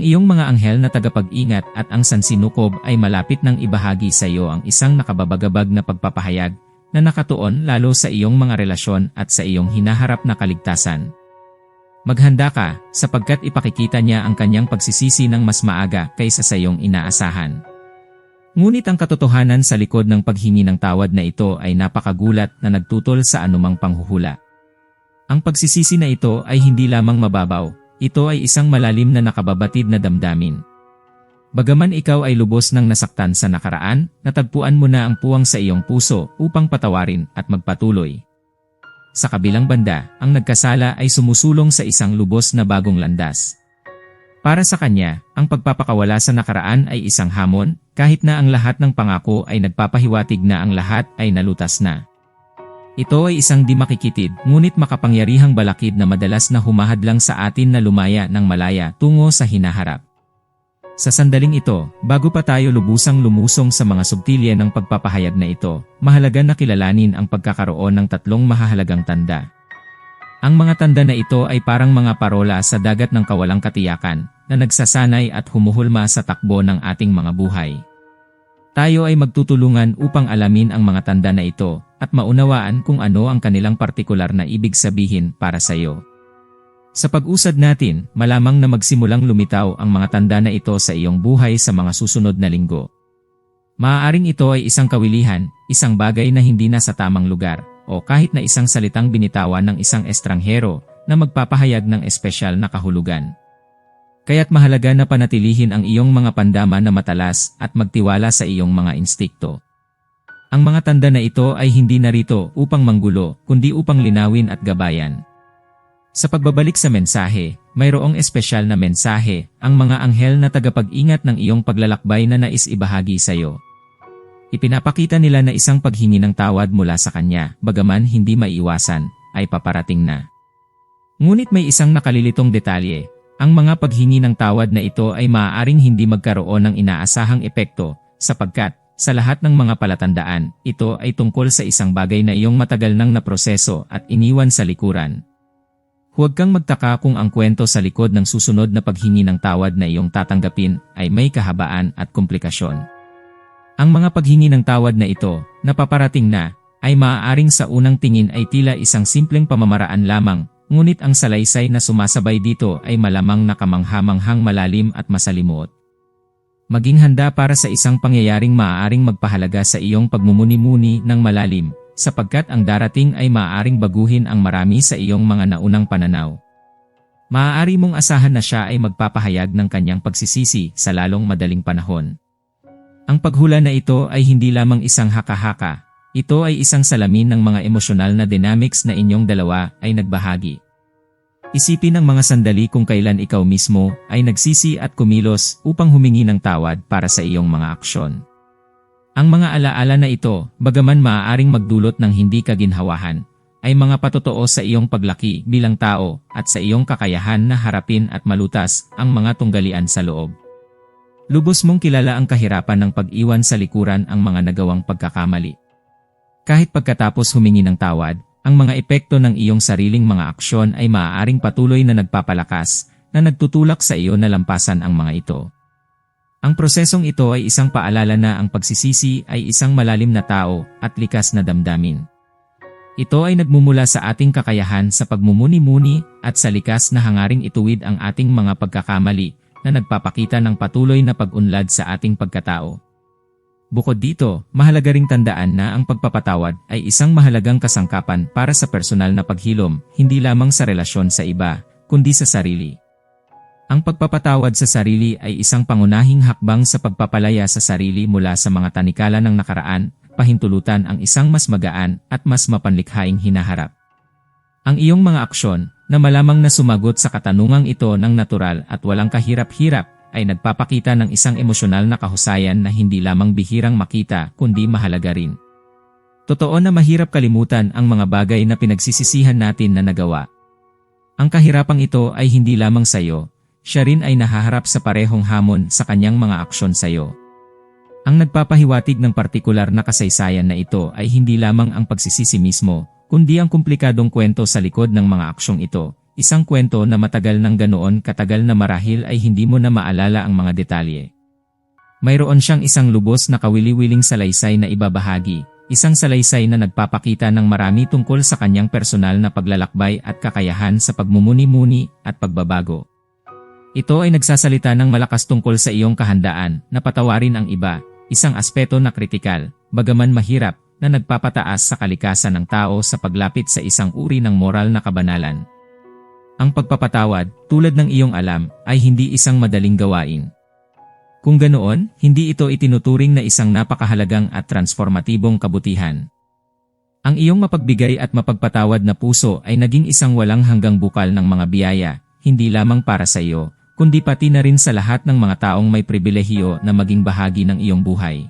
Ang iyong mga anghel na tagapag-ingat at ang sansinukob ay malapit ng ibahagi sa iyo ang isang nakababagabag na pagpapahayag na nakatuon lalo sa iyong mga relasyon at sa iyong hinaharap na kaligtasan. Maghanda ka sapagkat ipakikita niya ang kanyang pagsisisi ng mas maaga kaysa sa iyong inaasahan. Ngunit ang katotohanan sa likod ng paghingi ng tawad na ito ay napakagulat na nagtutol sa anumang panghuhula. Ang pagsisisi na ito ay hindi lamang mababaw, ito ay isang malalim na nakababatid na damdamin. Bagaman ikaw ay lubos ng nasaktan sa nakaraan, natagpuan mo na ang puwang sa iyong puso upang patawarin at magpatuloy. Sa kabilang banda, ang nagkasala ay sumusulong sa isang lubos na bagong landas. Para sa kanya, ang pagpapakawala sa nakaraan ay isang hamon, kahit na ang lahat ng pangako ay nagpapahiwatig na ang lahat ay nalutas na. Ito ay isang di makikitid, ngunit makapangyarihang balakid na madalas na humahadlang sa atin na lumaya ng malaya tungo sa hinaharap. Sa sandaling ito, bago pa tayo lubusang lumusong sa mga subtilya ng pagpapahayag na ito, mahalaga na kilalanin ang pagkakaroon ng tatlong mahahalagang tanda. Ang mga tanda na ito ay parang mga parola sa dagat ng kawalang katiyakan na nagsasanay at humuhulma sa takbo ng ating mga buhay. Tayo ay magtutulungan upang alamin ang mga tanda na ito at maunawaan kung ano ang kanilang partikular na ibig sabihin para sa iyo. Sa pag-usad natin, malamang na magsimulang lumitaw ang mga tanda na ito sa iyong buhay sa mga susunod na linggo. Maaaring ito ay isang kawilihan, isang bagay na hindi na sa tamang lugar, o kahit na isang salitang binitawan ng isang estranghero na magpapahayag ng espesyal na kahulugan. Kaya't mahalaga na panatilihin ang iyong mga pandama na matalas at magtiwala sa iyong mga instikto. Ang mga tanda na ito ay hindi narito upang manggulo, kundi upang linawin at gabayan. Sa pagbabalik sa mensahe, mayroong espesyal na mensahe, ang mga anghel na tagapag-ingat ng iyong paglalakbay na nais ibahagi sa iyo. Ipinapakita nila na isang paghingi ng tawad mula sa kanya, bagaman hindi maiwasan, ay paparating na. Ngunit may isang nakalilitong detalye, ang mga paghingi ng tawad na ito ay maaaring hindi magkaroon ng inaasahang epekto, sapagkat, sa lahat ng mga palatandaan, ito ay tungkol sa isang bagay na iyong matagal nang naproseso at iniwan sa likuran. Huwag kang magtaka kung ang kwento sa likod ng susunod na paghingi ng tawad na iyong tatanggapin ay may kahabaan at komplikasyon. Ang mga paghingi ng tawad na ito, na paparating na, ay maaaring sa unang tingin ay tila isang simpleng pamamaraan lamang, ngunit ang salaysay na sumasabay dito ay malamang nakamanghamanghang malalim at masalimuot. Maging handa para sa isang pangyayaring maaaring magpahalaga sa iyong pagmumuni-muni ng malalim, sapagkat ang darating ay maaaring baguhin ang marami sa iyong mga naunang pananaw. Maaari mong asahan na siya ay magpapahayag ng kanyang pagsisisi sa lalong madaling panahon. Ang paghula na ito ay hindi lamang isang haka-haka, ito ay isang salamin ng mga emosyonal na dynamics na inyong dalawa ay nagbahagi. Isipin ang mga sandali kung kailan ikaw mismo ay nagsisi at kumilos upang humingi ng tawad para sa iyong mga aksyon. Ang mga alaala na ito, bagaman maaaring magdulot ng hindi kaginhawahan, ay mga patotoo sa iyong paglaki bilang tao at sa iyong kakayahan na harapin at malutas ang mga tunggalian sa loob. Lubos mong kilala ang kahirapan ng pag-iwan sa likuran ang mga nagawang pagkakamali. Kahit pagkatapos humingi ng tawad, ang mga epekto ng iyong sariling mga aksyon ay maaaring patuloy na nagpapalakas na nagtutulak sa iyo na lampasan ang mga ito. Ang prosesong ito ay isang paalala na ang pagsisisi ay isang malalim na tao at likas na damdamin. Ito ay nagmumula sa ating kakayahan sa pagmumuni-muni at sa likas na hangaring ituwid ang ating mga pagkakamali na nagpapakita ng patuloy na pag-unlad sa ating pagkatao. Bukod dito, mahalaga ring tandaan na ang pagpapatawad ay isang mahalagang kasangkapan para sa personal na paghilom, hindi lamang sa relasyon sa iba, kundi sa sarili. Ang pagpapatawad sa sarili ay isang pangunahing hakbang sa pagpapalaya sa sarili mula sa mga tanikala ng nakaraan, pahintulutan ang isang mas magaan at mas mapanlikhaing hinaharap. Ang iyong mga aksyon, na malamang na sumagot sa katanungang ito ng natural at walang kahirap-hirap, ay nagpapakita ng isang emosyonal na kahusayan na hindi lamang bihirang makita kundi mahalaga rin. Totoo na mahirap kalimutan ang mga bagay na pinagsisisihan natin na nagawa. Ang kahirapang ito ay hindi lamang sa iyo, siya rin ay nahaharap sa parehong hamon sa kanyang mga aksyon sa iyo. Ang nagpapahiwatig ng partikular na kasaysayan na ito ay hindi lamang ang pagsisisi mismo, kundi ang komplikadong kwento sa likod ng mga aksyong ito, isang kwento na matagal ng ganoon katagal na marahil ay hindi mo na maalala ang mga detalye. Mayroon siyang isang lubos na kawili-wiling salaysay na ibabahagi, isang salaysay na nagpapakita ng marami tungkol sa kanyang personal na paglalakbay at kakayahan sa pagmumuni-muni at pagbabago. Ito ay nagsasalita ng malakas tungkol sa iyong kahandaan na patawarin ang iba, isang aspeto na kritikal, bagaman mahirap, na nagpapataas sa kalikasan ng tao sa paglapit sa isang uri ng moral na kabanalan. Ang pagpapatawad, tulad ng iyong alam, ay hindi isang madaling gawain. Kung ganoon, hindi ito itinuturing na isang napakahalagang at transformatibong kabutihan. Ang iyong mapagbigay at mapagpatawad na puso ay naging isang walang hanggang bukal ng mga biyaya, hindi lamang para sa iyo, kundi pati na rin sa lahat ng mga taong may pribilehiyo na maging bahagi ng iyong buhay.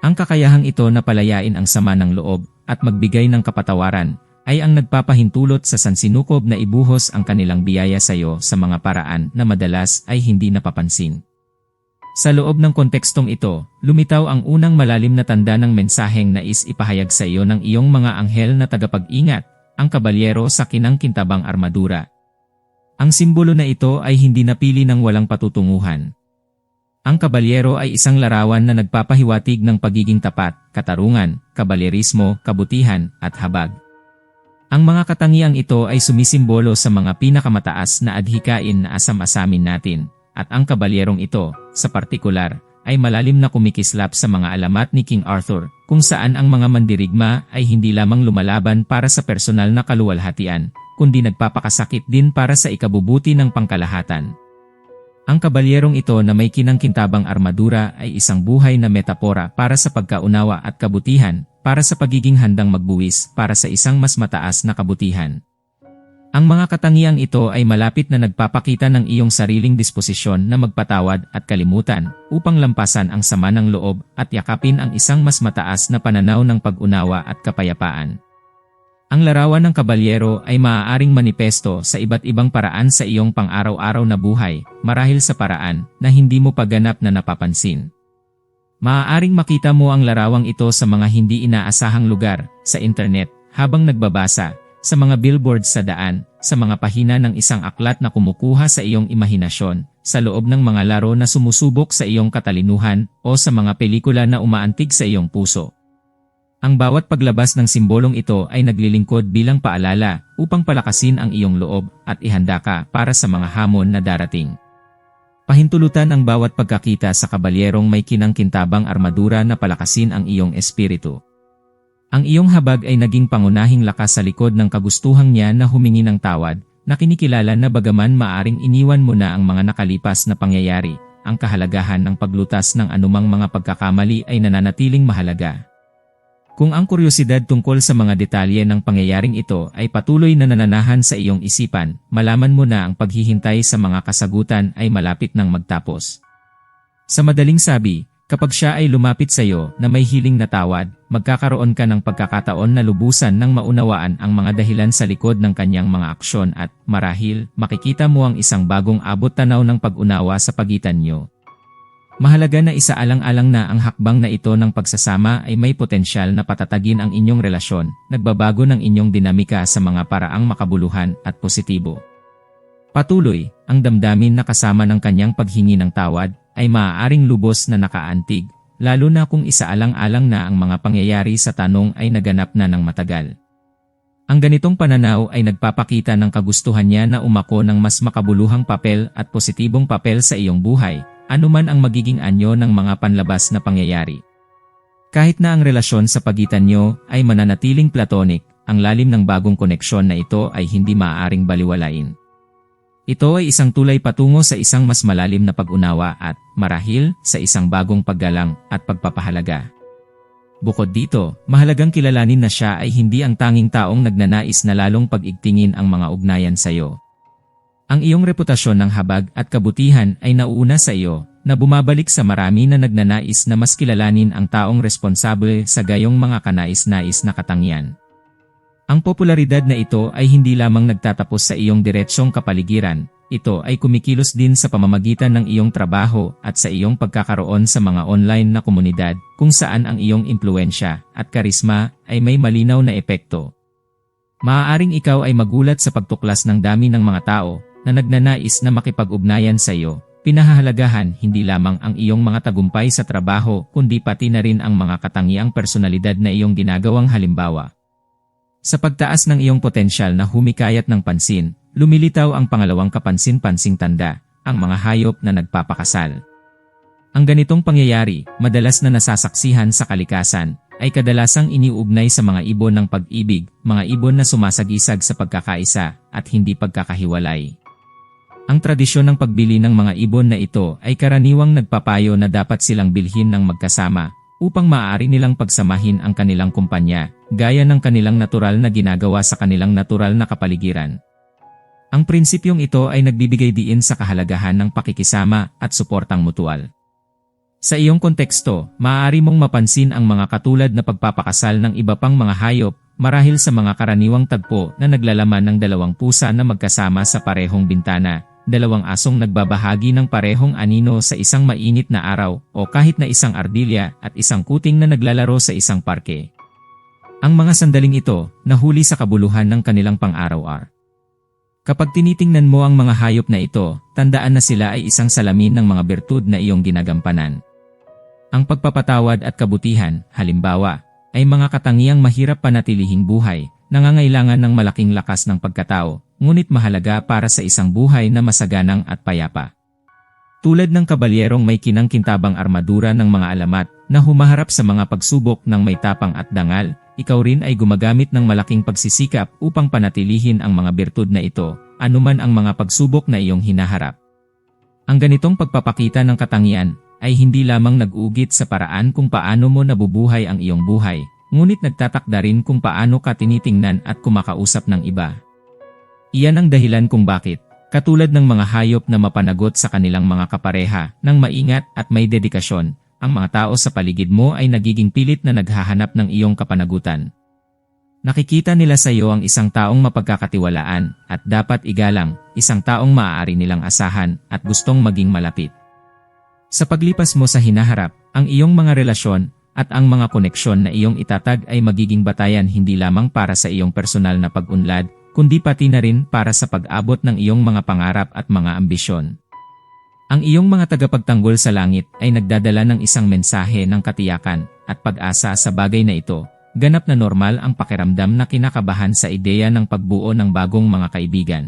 Ang kakayahang ito na palayain ang sama ng loob at magbigay ng kapatawaran ay ang nagpapahintulot sa sansinukob na ibuhos ang kanilang biyaya sa iyo sa mga paraan na madalas ay hindi napapansin. Sa loob ng kontekstong ito, lumitaw ang unang malalim na tanda ng mensaheng nais ipahayag sa iyo ng iyong mga anghel na tagapag-ingat, ang kabalyero sa kinangkintabang armadura. Ang simbolo na ito ay hindi napili ng walang patutunguhan, ang kabalyero ay isang larawan na nagpapahiwatig ng pagiging tapat, katarungan, kabalyerismo, kabutihan, at habag. Ang mga katangiang ito ay sumisimbolo sa mga pinakamataas na adhikain na asam-asamin natin, at ang kabalyerong ito, sa partikular, ay malalim na kumikislap sa mga alamat ni King Arthur, kung saan ang mga mandirigma ay hindi lamang lumalaban para sa personal na kaluwalhatian, kundi nagpapakasakit din para sa ikabubuti ng pangkalahatan. Ang kabalyerong ito na may kinangkintabang armadura ay isang buhay na metapora para sa pagkaunawa at kabutihan, para sa pagiging handang magbuwis para sa isang mas mataas na kabutihan. Ang mga katangiang ito ay malapit na nagpapakita ng iyong sariling disposisyon na magpatawad at kalimutan upang lampasan ang sama ng loob at yakapin ang isang mas mataas na pananaw ng pag-unawa at kapayapaan. Ang larawan ng kabalyero ay maaaring manipesto sa iba't ibang paraan sa iyong pang-araw-araw na buhay, marahil sa paraan na hindi mo paganap na napapansin. Maaaring makita mo ang larawang ito sa mga hindi inaasahang lugar, sa internet, habang nagbabasa, sa mga billboards sa daan, sa mga pahina ng isang aklat na kumukuha sa iyong imahinasyon, sa loob ng mga laro na sumusubok sa iyong katalinuhan, o sa mga pelikula na umaantig sa iyong puso. Ang bawat paglabas ng simbolong ito ay naglilingkod bilang paalala upang palakasin ang iyong loob at ihanda ka para sa mga hamon na darating. Pahintulutan ang bawat pagkakita sa kabalyerong may kinangkintabang armadura na palakasin ang iyong espiritu. Ang iyong habag ay naging pangunahing lakas sa likod ng kagustuhang niya na humingi ng tawad, na kinikilala na bagaman maaring iniwan mo na ang mga nakalipas na pangyayari, ang kahalagahan ng paglutas ng anumang mga pagkakamali ay nananatiling mahalaga. Kung ang kuryosidad tungkol sa mga detalye ng pangyayaring ito ay patuloy na nananahan sa iyong isipan, malaman mo na ang paghihintay sa mga kasagutan ay malapit nang magtapos. Sa madaling sabi, kapag siya ay lumapit sa iyo na may hiling na tawad, magkakaroon ka ng pagkakataon na lubusan ng maunawaan ang mga dahilan sa likod ng kanyang mga aksyon at, marahil, makikita mo ang isang bagong abot tanaw ng pag-unawa sa pagitan niyo. Mahalaga na isaalang-alang na ang hakbang na ito ng pagsasama ay may potensyal na patatagin ang inyong relasyon, nagbabago ng inyong dinamika sa mga paraang makabuluhan at positibo. Patuloy, ang damdamin na kasama ng kanyang paghingi ng tawad ay maaaring lubos na nakaantig, lalo na kung isaalang-alang na ang mga pangyayari sa tanong ay naganap na ng matagal. Ang ganitong pananaw ay nagpapakita ng kagustuhan niya na umako ng mas makabuluhang papel at positibong papel sa iyong buhay, anuman ang magiging anyo ng mga panlabas na pangyayari. Kahit na ang relasyon sa pagitan nyo ay mananatiling platonic, ang lalim ng bagong koneksyon na ito ay hindi maaaring baliwalain. Ito ay isang tulay patungo sa isang mas malalim na pag-unawa at, marahil, sa isang bagong paggalang at pagpapahalaga. Bukod dito, mahalagang kilalanin na siya ay hindi ang tanging taong nagnanais na lalong pag-igtingin ang mga ugnayan sa iyo. Ang iyong reputasyon ng habag at kabutihan ay nauuna sa iyo, na bumabalik sa marami na nagnanais na mas kilalanin ang taong responsable sa gayong mga kanais-nais na katangian. Ang popularidad na ito ay hindi lamang nagtatapos sa iyong diretsyong kapaligiran, ito ay kumikilos din sa pamamagitan ng iyong trabaho at sa iyong pagkakaroon sa mga online na komunidad kung saan ang iyong impluensya at karisma ay may malinaw na epekto Maaaring ikaw ay magulat sa pagtuklas ng dami ng mga tao na nagnanais na makipag-ugnayan sa iyo. Pinahahalagahan hindi lamang ang iyong mga tagumpay sa trabaho kundi pati na rin ang mga katangiang personalidad na iyong ginagawang halimbawa. Sa pagtaas ng iyong potensyal na humikayat ng pansin, lumilitaw ang pangalawang kapansin-pansing tanda, ang mga hayop na nagpapakasal. Ang ganitong pangyayari, madalas na nasasaksihan sa kalikasan, ay kadalasang iniugnay sa mga ibon ng pag-ibig, mga ibon na sumasagisag sa pagkakaisa at hindi pagkakahiwalay. Ang tradisyon ng pagbili ng mga ibon na ito ay karaniwang nagpapayo na dapat silang bilhin ng magkasama upang maaari nilang pagsamahin ang kanilang kumpanya, gaya ng kanilang natural na ginagawa sa kanilang natural na kapaligiran. Ang prinsipyong ito ay nagbibigay diin sa kahalagahan ng pakikisama at suportang mutual. Sa iyong konteksto, maaari mong mapansin ang mga katulad na pagpapakasal ng iba pang mga hayop marahil sa mga karaniwang tagpo na naglalaman ng dalawang pusa na magkasama sa parehong bintana, dalawang asong nagbabahagi ng parehong anino sa isang mainit na araw o kahit na isang ardilya at isang kuting na naglalaro sa isang parke. Ang mga sandaling ito, nahuli sa kabuluhan ng kanilang pang-araw-ar. Kapag tinitingnan mo ang mga hayop na ito, tandaan na sila ay isang salamin ng mga bertud na iyong ginagampanan. Ang pagpapatawad at kabutihan, halimbawa, ay mga katangiang mahirap panatilihing buhay, nangangailangan ng malaking lakas ng pagkatao, ngunit mahalaga para sa isang buhay na masaganang at payapa. Tulad ng kabalyerong may kinang-kintabang armadura ng mga alamat na humaharap sa mga pagsubok ng may tapang at dangal, ikaw rin ay gumagamit ng malaking pagsisikap upang panatilihin ang mga birtud na ito, anuman ang mga pagsubok na iyong hinaharap. Ang ganitong pagpapakita ng katangian ay hindi lamang nag-ugit sa paraan kung paano mo nabubuhay ang iyong buhay, ngunit nagtatakda rin kung paano ka tinitingnan at kumakausap ng iba. Iyan ang dahilan kung bakit, katulad ng mga hayop na mapanagot sa kanilang mga kapareha, ng maingat at may dedikasyon, ang mga tao sa paligid mo ay nagiging pilit na naghahanap ng iyong kapanagutan. Nakikita nila sa iyo ang isang taong mapagkakatiwalaan at dapat igalang, isang taong maaari nilang asahan at gustong maging malapit. Sa paglipas mo sa hinaharap, ang iyong mga relasyon at ang mga koneksyon na iyong itatag ay magiging batayan hindi lamang para sa iyong personal na pag-unlad, kundi pati na rin para sa pag-abot ng iyong mga pangarap at mga ambisyon. Ang iyong mga tagapagtanggol sa langit ay nagdadala ng isang mensahe ng katiyakan at pag-asa sa bagay na ito. Ganap na normal ang pakiramdam na kinakabahan sa ideya ng pagbuo ng bagong mga kaibigan.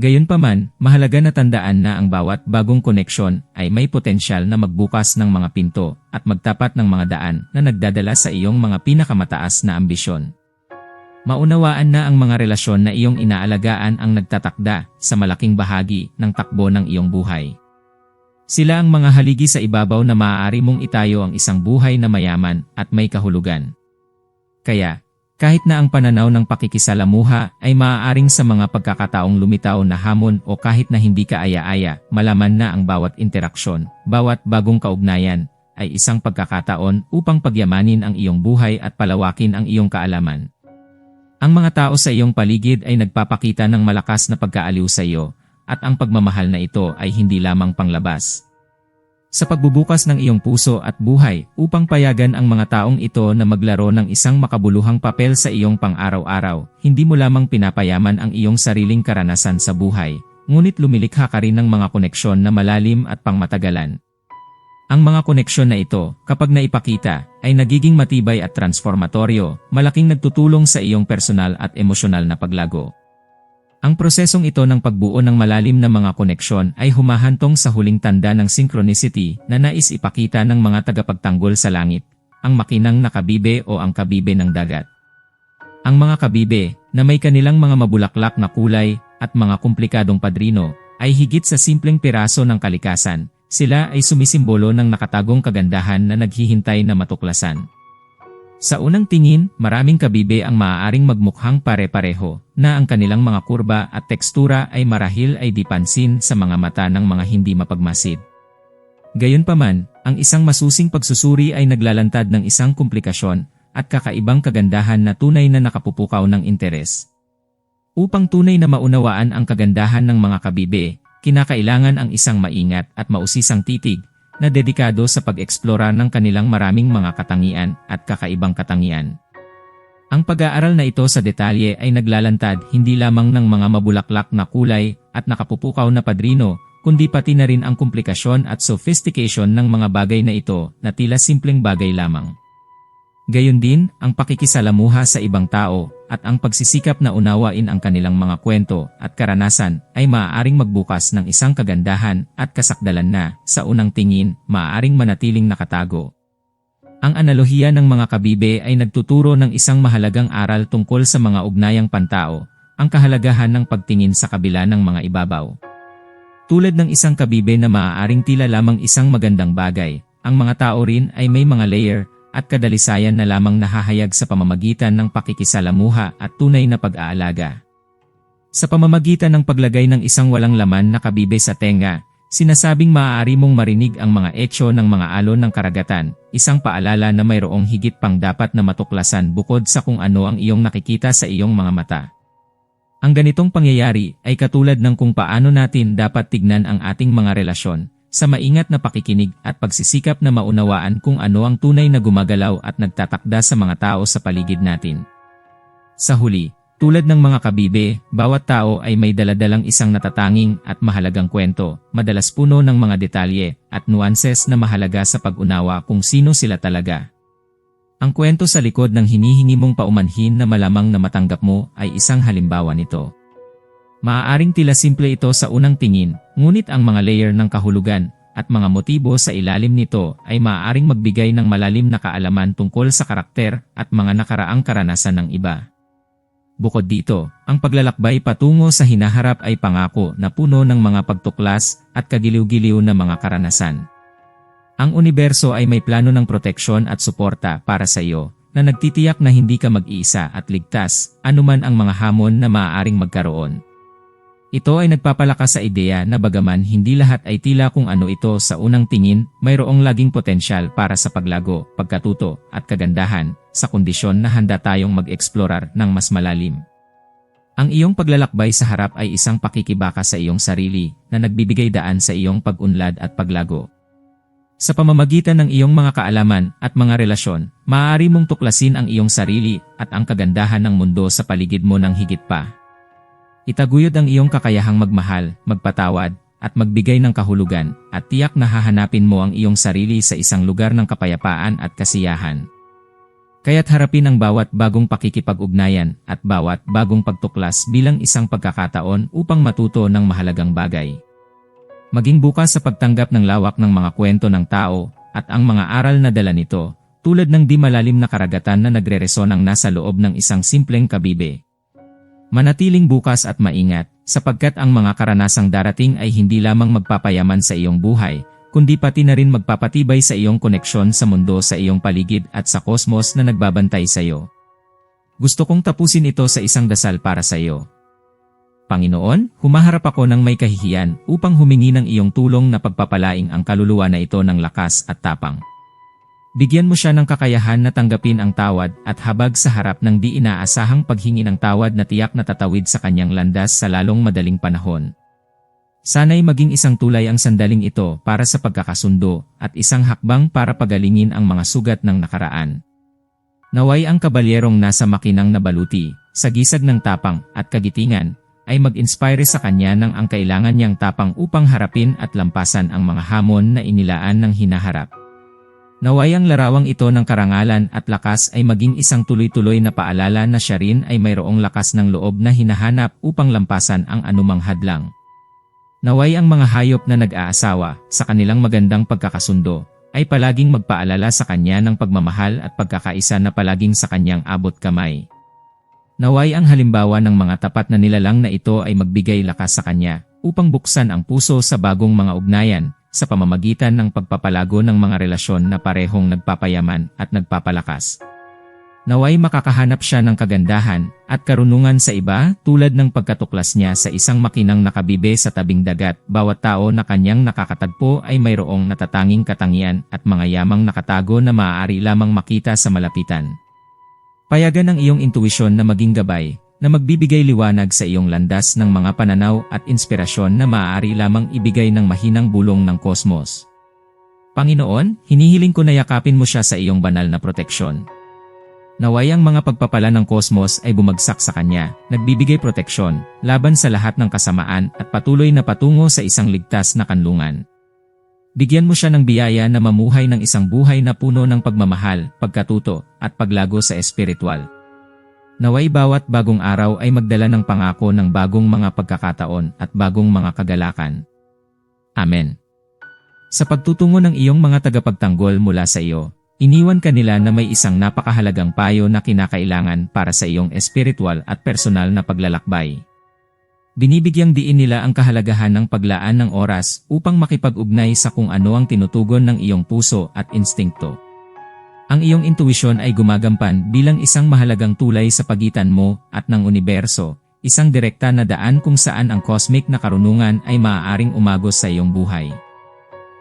Gayunpaman, mahalaga na tandaan na ang bawat bagong koneksyon ay may potensyal na magbukas ng mga pinto at magtapat ng mga daan na nagdadala sa iyong mga pinakamataas na ambisyon. Maunawaan na ang mga relasyon na iyong inaalagaan ang nagtatakda sa malaking bahagi ng takbo ng iyong buhay. Sila ang mga haligi sa ibabaw na maaari mong itayo ang isang buhay na mayaman at may kahulugan. Kaya, kahit na ang pananaw ng pakikisalamuha ay maaaring sa mga pagkakataong lumitaw na hamon o kahit na hindi ka aya-aya, malaman na ang bawat interaksyon, bawat bagong kaugnayan, ay isang pagkakataon upang pagyamanin ang iyong buhay at palawakin ang iyong kaalaman. Ang mga tao sa iyong paligid ay nagpapakita ng malakas na pagkaaliw sa iyo, at ang pagmamahal na ito ay hindi lamang panglabas, sa pagbubukas ng iyong puso at buhay upang payagan ang mga taong ito na maglaro ng isang makabuluhang papel sa iyong pang-araw-araw, hindi mo lamang pinapayaman ang iyong sariling karanasan sa buhay, ngunit lumilikha ka rin ng mga koneksyon na malalim at pangmatagalan. Ang mga koneksyon na ito, kapag naipakita, ay nagiging matibay at transformatoryo, malaking nagtutulong sa iyong personal at emosyonal na paglago. Ang prosesong ito ng pagbuo ng malalim na mga koneksyon ay humahantong sa huling tanda ng synchronicity na nais ipakita ng mga tagapagtanggol sa langit, ang makinang nakabibe o ang kabibe ng dagat. Ang mga kabibe, na may kanilang mga mabulaklak na kulay at mga komplikadong padrino, ay higit sa simpleng piraso ng kalikasan, sila ay sumisimbolo ng nakatagong kagandahan na naghihintay na matuklasan. Sa unang tingin, maraming kabibe ang maaaring magmukhang pare-pareho, na ang kanilang mga kurba at tekstura ay marahil ay dipansin sa mga mata ng mga hindi mapagmasid. Gayunpaman, ang isang masusing pagsusuri ay naglalantad ng isang komplikasyon at kakaibang kagandahan na tunay na nakapupukaw ng interes. Upang tunay na maunawaan ang kagandahan ng mga kabibe, kinakailangan ang isang maingat at mausisang titig na dedikado sa pag-eksplora ng kanilang maraming mga katangian at kakaibang katangian. Ang pag-aaral na ito sa detalye ay naglalantad hindi lamang ng mga mabulaklak na kulay at nakapupukaw na padrino, kundi pati na rin ang komplikasyon at sophistication ng mga bagay na ito na tila simpleng bagay lamang. Gayon din, ang pakikisalamuha sa ibang tao at ang pagsisikap na unawain ang kanilang mga kwento at karanasan ay maaaring magbukas ng isang kagandahan at kasakdalan na, sa unang tingin, maaaring manatiling nakatago. Ang analohiya ng mga kabibe ay nagtuturo ng isang mahalagang aral tungkol sa mga ugnayang pantao, ang kahalagahan ng pagtingin sa kabila ng mga ibabaw. Tulad ng isang kabibe na maaaring tila lamang isang magandang bagay, ang mga tao rin ay may mga layer at kadalisayan na lamang nahahayag sa pamamagitan ng pakikisalamuha at tunay na pag-aalaga. Sa pamamagitan ng paglagay ng isang walang laman na kabibe sa tenga, sinasabing maaari mong marinig ang mga etsyo ng mga alon ng karagatan, isang paalala na mayroong higit pang dapat na matuklasan bukod sa kung ano ang iyong nakikita sa iyong mga mata. Ang ganitong pangyayari ay katulad ng kung paano natin dapat tignan ang ating mga relasyon, sa maingat na pakikinig at pagsisikap na maunawaan kung ano ang tunay na gumagalaw at nagtatakda sa mga tao sa paligid natin. Sa huli, tulad ng mga kabibe, bawat tao ay may daladalang isang natatanging at mahalagang kwento, madalas puno ng mga detalye at nuances na mahalaga sa pag-unawa kung sino sila talaga. Ang kwento sa likod ng hinihingi mong paumanhin na malamang na matanggap mo ay isang halimbawa nito. Maaaring tila simple ito sa unang tingin, ngunit ang mga layer ng kahulugan at mga motibo sa ilalim nito ay maaaring magbigay ng malalim na kaalaman tungkol sa karakter at mga nakaraang karanasan ng iba. Bukod dito, ang paglalakbay patungo sa hinaharap ay pangako na puno ng mga pagtuklas at kagiliw-giliw na mga karanasan. Ang universo ay may plano ng proteksyon at suporta para sa iyo na nagtitiyak na hindi ka mag-iisa at ligtas anuman ang mga hamon na maaaring magkaroon. Ito ay nagpapalakas sa ideya na bagaman hindi lahat ay tila kung ano ito sa unang tingin, mayroong laging potensyal para sa paglago, pagkatuto, at kagandahan, sa kondisyon na handa tayong mag-explorar ng mas malalim. Ang iyong paglalakbay sa harap ay isang pakikibaka sa iyong sarili na nagbibigay daan sa iyong pag-unlad at paglago. Sa pamamagitan ng iyong mga kaalaman at mga relasyon, maaari mong tuklasin ang iyong sarili at ang kagandahan ng mundo sa paligid mo ng higit pa. Itaguyod ang iyong kakayahang magmahal, magpatawad, at magbigay ng kahulugan, at tiyak na hahanapin mo ang iyong sarili sa isang lugar ng kapayapaan at kasiyahan. Kaya't harapin ang bawat bagong pakikipag-ugnayan at bawat bagong pagtuklas bilang isang pagkakataon upang matuto ng mahalagang bagay. Maging bukas sa pagtanggap ng lawak ng mga kwento ng tao at ang mga aral na dala nito, tulad ng di malalim na karagatan na nagre-resonang nasa loob ng isang simpleng kabibe. Manatiling bukas at maingat, sapagkat ang mga karanasang darating ay hindi lamang magpapayaman sa iyong buhay, kundi pati na rin magpapatibay sa iyong koneksyon sa mundo sa iyong paligid at sa kosmos na nagbabantay sa iyo. Gusto kong tapusin ito sa isang dasal para sa iyo. Panginoon, humaharap ako ng may kahihiyan upang humingi ng iyong tulong na pagpapalaing ang kaluluwa na ito ng lakas at tapang. Bigyan mo siya ng kakayahan na tanggapin ang tawad at habag sa harap ng di inaasahang paghingi ng tawad na tiyak na tatawid sa kanyang landas sa lalong madaling panahon. Sana'y maging isang tulay ang sandaling ito para sa pagkakasundo at isang hakbang para pagalingin ang mga sugat ng nakaraan. Naway ang kabalyerong nasa makinang nabaluti, sa gisag ng tapang at kagitingan, ay mag-inspire sa kanya ng ang kailangan niyang tapang upang harapin at lampasan ang mga hamon na inilaan ng hinaharap. Naway ang larawang ito ng karangalan at lakas ay maging isang tuloy-tuloy na paalala na siya rin ay mayroong lakas ng loob na hinahanap upang lampasan ang anumang hadlang. Naway ang mga hayop na nag-aasawa sa kanilang magandang pagkakasundo ay palaging magpaalala sa kanya ng pagmamahal at pagkakaisa na palaging sa kanyang abot kamay. Naway ang halimbawa ng mga tapat na nilalang na ito ay magbigay lakas sa kanya upang buksan ang puso sa bagong mga ugnayan sa pamamagitan ng pagpapalago ng mga relasyon na parehong nagpapayaman at nagpapalakas. Naway makakahanap siya ng kagandahan at karunungan sa iba tulad ng pagkatuklas niya sa isang makinang nakabibe sa tabing dagat. Bawat tao na kanyang nakakatagpo ay mayroong natatanging katangian at mga yamang nakatago na maaari lamang makita sa malapitan. Payagan ang iyong intuisyon na maging gabay na magbibigay liwanag sa iyong landas ng mga pananaw at inspirasyon na maaari lamang ibigay ng mahinang bulong ng kosmos. Panginoon, hinihiling ko na yakapin mo siya sa iyong banal na proteksyon. Naway ang mga pagpapala ng kosmos ay bumagsak sa kanya, nagbibigay proteksyon, laban sa lahat ng kasamaan at patuloy na patungo sa isang ligtas na kanlungan. Bigyan mo siya ng biyaya na mamuhay ng isang buhay na puno ng pagmamahal, pagkatuto, at paglago sa espiritual. Naway bawat bagong araw ay magdala ng pangako ng bagong mga pagkakataon at bagong mga kagalakan. Amen. Sa pagtutungo ng iyong mga tagapagtanggol mula sa iyo, Iniwan ka nila na may isang napakahalagang payo na kinakailangan para sa iyong espiritual at personal na paglalakbay. Binibigyang diin nila ang kahalagahan ng paglaan ng oras upang makipag-ugnay sa kung ano ang tinutugon ng iyong puso at instinkto. Ang iyong intuisyon ay gumagampan bilang isang mahalagang tulay sa pagitan mo at ng universo, isang direkta na daan kung saan ang cosmic na karunungan ay maaaring umagos sa iyong buhay.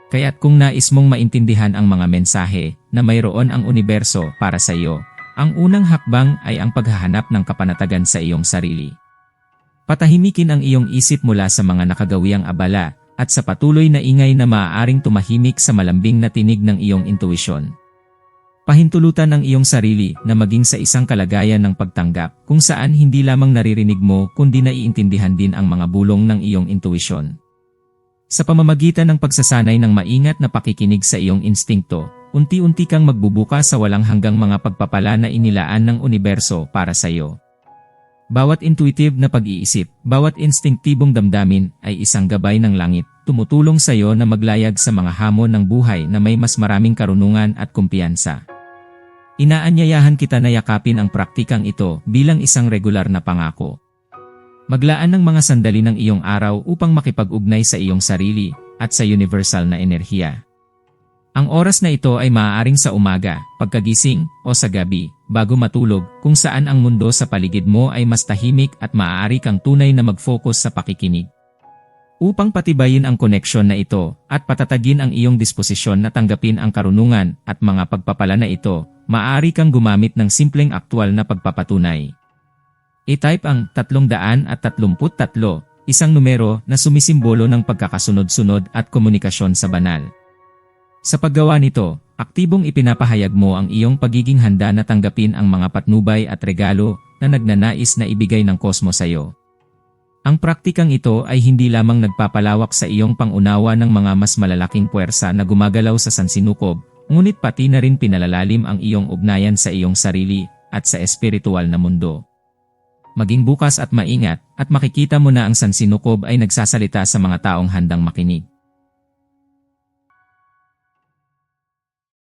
Kaya't kung nais mong maintindihan ang mga mensahe na mayroon ang universo para sa iyo, ang unang hakbang ay ang paghahanap ng kapanatagan sa iyong sarili. Patahimikin ang iyong isip mula sa mga nakagawiang abala at sa patuloy na ingay na maaaring tumahimik sa malambing na tinig ng iyong intuisyon. Pahintulutan ang iyong sarili na maging sa isang kalagayan ng pagtanggap kung saan hindi lamang naririnig mo kundi naiintindihan din ang mga bulong ng iyong intuisyon. Sa pamamagitan ng pagsasanay ng maingat na pakikinig sa iyong instinkto, unti-unti kang magbubuka sa walang hanggang mga pagpapala na inilaan ng universo para sa iyo. Bawat intuitive na pag-iisip, bawat instinktibong damdamin ay isang gabay ng langit, tumutulong sa iyo na maglayag sa mga hamon ng buhay na may mas maraming karunungan at kumpiyansa. Inaanyayahan kita na yakapin ang praktikang ito bilang isang regular na pangako. Maglaan ng mga sandali ng iyong araw upang makipag-ugnay sa iyong sarili at sa universal na enerhiya. Ang oras na ito ay maaaring sa umaga, pagkagising, o sa gabi, bago matulog, kung saan ang mundo sa paligid mo ay mas tahimik at maaari kang tunay na mag-focus sa pakikinig. Upang patibayin ang koneksyon na ito at patatagin ang iyong disposisyon na tanggapin ang karunungan at mga pagpapala na ito, maaari kang gumamit ng simpleng aktwal na pagpapatunay. I-type ang 333, isang numero na sumisimbolo ng pagkakasunod-sunod at komunikasyon sa banal. Sa paggawa nito, aktibong ipinapahayag mo ang iyong pagiging handa na tanggapin ang mga patnubay at regalo na nagnanais na ibigay ng kosmos sa iyo. Ang praktikang ito ay hindi lamang nagpapalawak sa iyong pangunawa ng mga mas malalaking puwersa na gumagalaw sa sansinukob, ngunit pati na rin pinalalalim ang iyong ugnayan sa iyong sarili at sa espiritual na mundo. Maging bukas at maingat at makikita mo na ang sansinukob ay nagsasalita sa mga taong handang makinig.